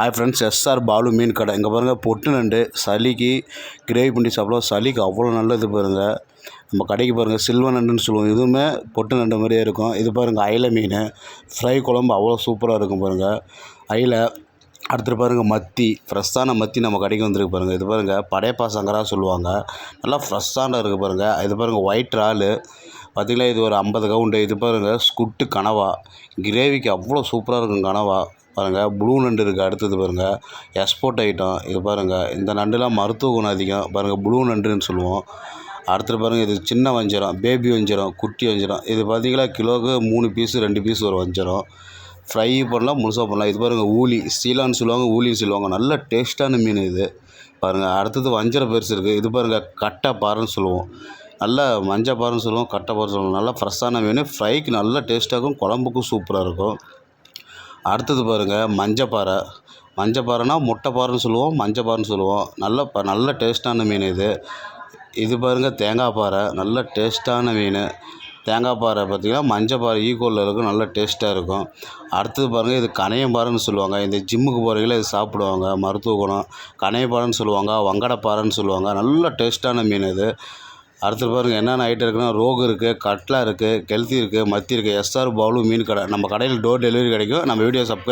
Hi friends SR Balu மீன் கடை. இங்கே பாருங்கள் பொட்டு நண்டு சளிக்கு கிரேவி பண்ணி சாப்பிடலாம். சளிக்கு அவ்வளோ நல்லது பாருங்கள் நம்ம கடைக்கு பாருங்கள் சில்வ நண்டுன்னு சொல்லுவோம். இதுவுமே பொட்டு நண்டு மாதிரியே இருக்கும். இது பாருங்கள் அயில மீன். ஃப்ரை குழம்பு அவ்வளோ சூப்பராக இருக்கும் பாருங்கள் அயில அடுத்து பாருங்கள் மத்தி. ஃப்ரெஷ்ஷான மத்தி நம்ம கடைக்கு வந்துருக்கு பாருங்கள் இது பாருங்கள் படையப்பா சங்கரா சொல்லுவாங்க. நல்லா ஃப்ரெஷ்ஷான இருக்குது பாருங்கள் இது பாருங்கள் ஒயிட் இறால். பார்த்திங்களா இது ஒரு ஐம்பது கவுண்டு. இது பாருங்கள் ஸ்குட்டு கனவா. கிரேவிக்கு அவ்வளோ சூப்பராக இருக்கும் கனவா. பாருங்கள் ப்ளூ நண்டு இருக்குது அடுத்தது பாருங்கள் எக்ஸ்போர்ட் ஐட்டம் இது பாருங்கள் இந்த நண்டுலாம் மருத்துவ குணம் அதிகம். பாருங்கள் ப்ளூ நண்டுன்னு சொல்லுவோம். அடுத்தது பாருங்கள் இது சின்ன வஞ்சரம் பேபி வஞ்சரம் குட்டி வஞ்சரம். இது பார்த்தீங்கன்னா கிலோவுக்கு மூணு பீஸு ரெண்டு பீஸ் ஒரு வஞ்சரம். ஃப்ரை பண்ணலாம் முழுசாக பண்ணலாம். இது பாருங்கள் ஊலி சீலான்னு சொல்லுவாங்க ஊலின்னு சொல்லுவாங்க. நல்ல டேஸ்ட்டான மீன் இது. பாருங்கள் அடுத்தது வஞ்சிர பெருசு இருக்குது இது பாருங்கள் கட்டை பாறைன்னு சொல்லுவோம். நல்ல மஞ்சள் பாருன்னு சொல்லுவோம் கட்டை பாறை சொல்லுவோம். நல்லா ஃப்ரெஷ்ஷான மீன் ஃப்ரைக்கு நல்லா டேஸ்ட்டாக இருக்கும் குழம்புக்கும் சூப்பராக இருக்கும். அடுத்தது பாருங்கள் மஞ்சப்பாறை மஞ்சப்பாறைனா முட்டைப்பாறைன்னு சொல்லுவோம் மஞ்சப்பாறைன்னு சொல்லுவோம். நல்ல ப நல்ல டேஸ்ட்டான மீன் இது. இது பாருங்கள் தேங்காய் பாறை. நல்ல டேஸ்ட்டான மீன். தேங்காய் பாறை பார்த்திங்கன்னா மஞ்சப்பாறை ஈக்குவலில் இருக்கும் நல்ல டேஸ்ட்டாக இருக்கும். அடுத்தது பாருங்கள் இது கனையம்பாறைன்னு சொல்லுவாங்க. இந்த ஜிம்முக்கு போகிறவங்களே இது சாப்பிடுவாங்க மருத்துவ குணம். கனையம்பாறைன்னு சொல்லுவாங்க வங்கடப்பாறைன்னு சொல்லுவாங்க. நல்ல டேஸ்ட்டான மீன் இது. அடுத்தது பாருங்கள் என்னென்ன ஐட்டம் இருக்குன்னா ரோகு இருக்குது கட்லா இருக்குது கெல்த்தி இருக்குது மத்தி இருக்குது எஸ்ஆர் பவுலு மீன் கடை. நம்ம கடையில் டோர் டெலிவரி கிடைக்கும். நம்ம வீடியோ சப்ஸ்கிரைப்